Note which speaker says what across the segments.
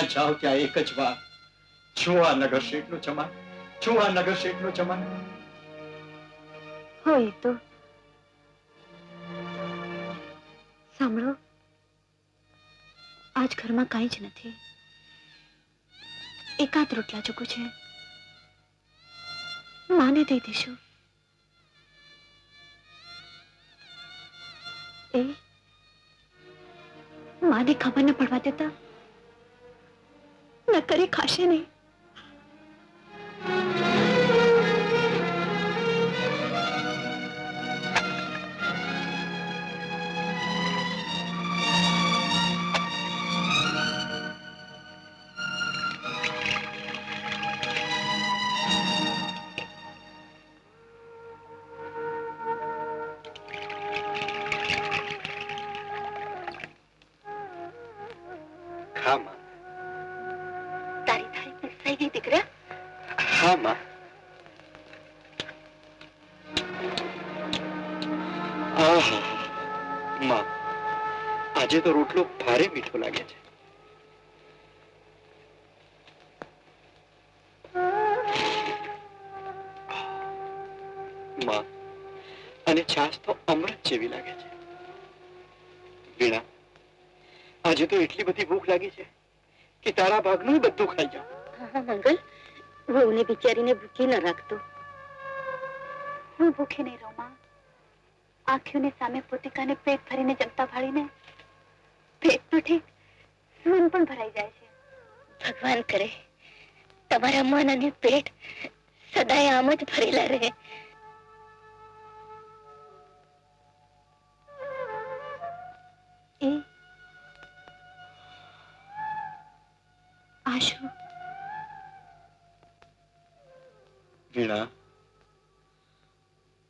Speaker 1: જ્યાં જાઓ ત્યાં એક જ વાત. છું આ નગર શેઠનું ચમાન છું આ નગર શેઠનું ચમાન
Speaker 2: હોય તો. સાંભળો. આજ ઘરમાં કાંઈ જ નથી. એકાદ રોટલા ચૂકું છે. માને દઈ દઈશું. એ? માને ખબર ન પડવા દેતા? ન કરી ખાશે નહીં તારી પીસાઈ ગઈ દીકરા,
Speaker 1: હા? માં, આજે તો રોટલો ભારે મીઠો લાગે છે. અને છાશ તો અમૃત જેવી લાગે છે. વીણા, આજે તો એટલી બધી ભૂખ લાગી છે કે તારા ભાગનું બધું ખાઈ જાઉં
Speaker 2: મંગલ વહુને બિચારીને ભૂખી ન રાખતો. હું ભૂખી નહીં રહું, માં. આંખીઓની સામે પોતિકાને પેટ ભરીને જમતા ભાળીને પેટ તો ઠીક, મન પણ ભરાઈ જાય છે. ભગવાન કરે, તમારા મન અને પેટ સદાય આમ જ ભરેલા રહે. એ? આ
Speaker 1: વીણા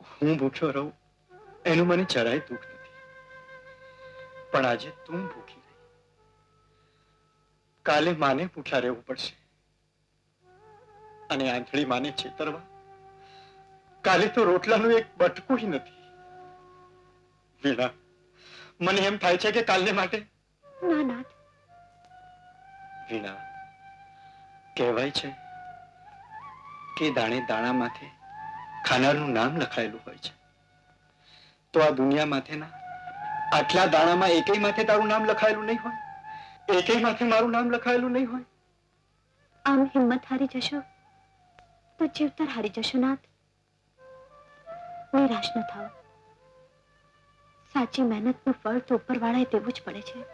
Speaker 1: હું ભૂખ્યો રહું એનું મને જરાય દુઃખ નથી. પણ આજે તું ભૂખી રહી. કાલે માને ભૂખ્યા રહેવું પડશે. અને આંધળી માને છેતરવા કાલે તો રોટલાનું એક બટકું નથી. વીણા મને એમ થાય છે કે કાલને માટે?
Speaker 2: ના.
Speaker 1: વીણા કહેવાય છે કે દાણે દાણા માથે ખાનારનું નામ લખાયેલું હોય છે. તો આ દુનિયા માથેના આટલા દાણામાં એકેય માથે તારું નામ લખાયેલું નહીં હોય? એકેય માથે મારું નામ લખાયેલું નહીં હોય?
Speaker 2: આમ હિંમત હારી જશો તો જીવતર હારી જશો નાથ. નિરાશ ન થાવ. સાચી મહેનતનું ફળ તો ઉપરવાળાએ દેવું જ પડે છે.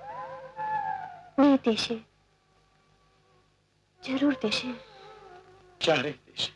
Speaker 2: ને દેશે જરૂર દેશે.
Speaker 1: ક્યારે દેશે.